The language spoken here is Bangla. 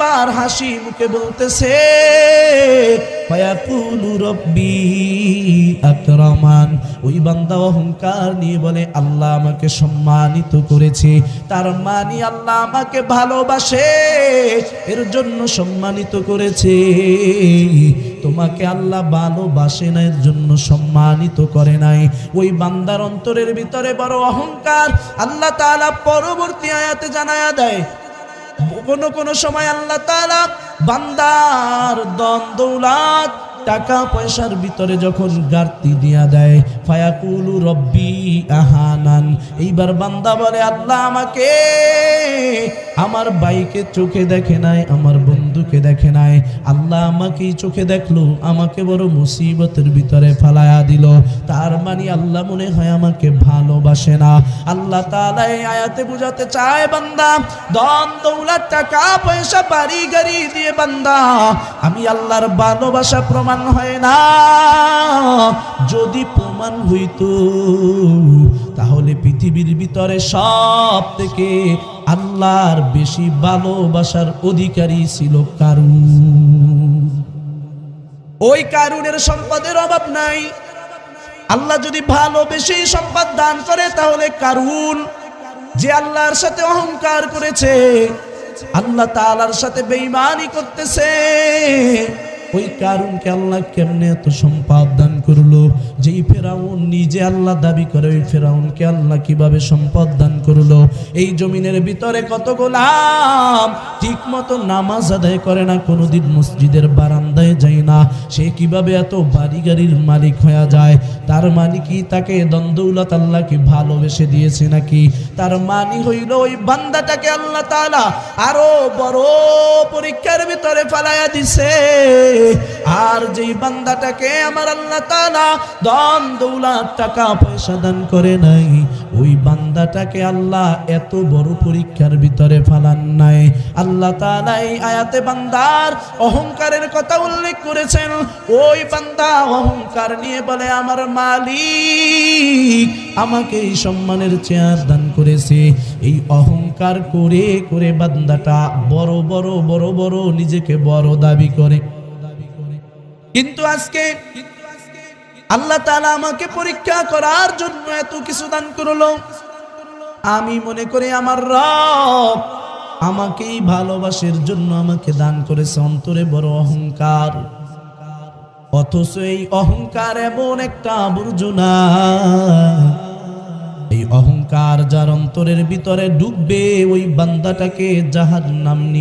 একবার হাসি মুখে বলতেছে আকরামান। ওই বান্দা অহংকার নিয়ে বলে, আল্লাহ আমাকে সম্মানিত করেছে। তার মানি আল্লাহ আমাকে ভালোবাসে, এর জন্য সম্মানিত করেছে। তোমাকে আল্লাহ ভালোবাসে না, এর জন্য সম্মানিত করে নাই। ওই বান্দার অন্তরের ভিতরে বড় অহংকার আল্লাহ তাআলা পরবর্তী আয়াতে জানায়া দেয় কোন কোনো সময় আল্লাহ তালা বান্দার দন দৌলাত টাকা পয়সার ভিতরে যখন গার্তি দিয়া দেয়, ফায়াকুলু রব্বি আহানান। এইবার বান্দা বলে, আল্লাহ আমাকে আমার বাইকে চোখে দেখে নাই, আমার বন্ধুকে দেখে নাই। আল্লাহ আমাকেই চোখে দেখল, আমাকে বড় মুসিবতের ভিতরে ফালায়া দিল। তার মানে আল্লাহ মনে হয় আমাকে ভালোবাসে না। আল্লাহ তাআলা এই আয়াতে বুঝাতে চায়, বান্দা দন দৌলত টাকা পয়সা বাড়ি গাড়ি দিয়ে বান্দা আমি আল্লাহর ভালোবাসা প্রমাণ হয় না। যদি প্রমাণ হইতো, তাহলে পৃথিবীর ভিতরে সব থেকে আল্লাহর বেশি ভালোবাসার অধিকারী ছিল কারুন। ওই কারুনের সম্পদের অভাব নাই। আল্লাহ যদি ভালোবেসে সম্পদ দান করে, তাহলে কারুন। যে আল্লাহর সাথে অহংকার করেছে আল্লাহ তালার সাথে বেঈমানি করতেছে। ওই কারুনকে আল্লাহ কেমনে এত সম্পাদ করল যেই ফেরাউন নিজে আল্লাহ দাবি করে, ওই ফেরাউনকে আল্লাহ কীভাবে সম্পদ দান করল? এই জমিনের ভিতরে কত গোলাম? ঠিক মতো নামাজ আদায় করে না, কোনোদিন মসজিদের বারান্দায় যায় না। সে কীভাবে এত বাড়ি গাড়ির মালিক হয়ে যায়? তার মানে কি তাকে দ্বন্দ্বউলত আল্লাহ কি ভালোবেসে দিয়েছে নাকি? তার মানি হইল ওই বান্দাটাকে আল্লাহ তাআলা আরও বড় পরীক্ষার ভিতরে ফালাইয়া দিছে। আর যেই বান্দাটাকে আমার আল্লাহ তাআলা দন দৌলত, টাকা পয়সা দান করে নাই, ওই বান্দাটাকে আল্লাহ এত বড় পরীক্ষার ভিতরে ফালান নাই। আল্লাহ তাআলা এই আয়াতে বান্দার অহংকারের কথা উল্লেখ করেছেন। ওই বান্দা অহংকার নিয়ে বলে, আমার মালিক আমাকে এই সম্মানের চেয়ার দান করেছে। এই অহংকার করে করে বান্দাটা বড় বড় বড় বড়, নিজেকে বড় দাবি করে। কিন্তু আজকে আল্লাহ তাআলা আমাকে পরীক্ষা করার জন্য এত কিছু দান করল। আমি মনে করি আমার রব আমাকেই ভালোবাসার জন্য আমাকে দান করেছে অন্তরে বড় অহংকার। অথচ এই অহংকার এমন একটা আবর্জনা। এই অহংকার যার অন্তরের ভিতরে ডুববে ওই বান্দাটাকে জাহার নাম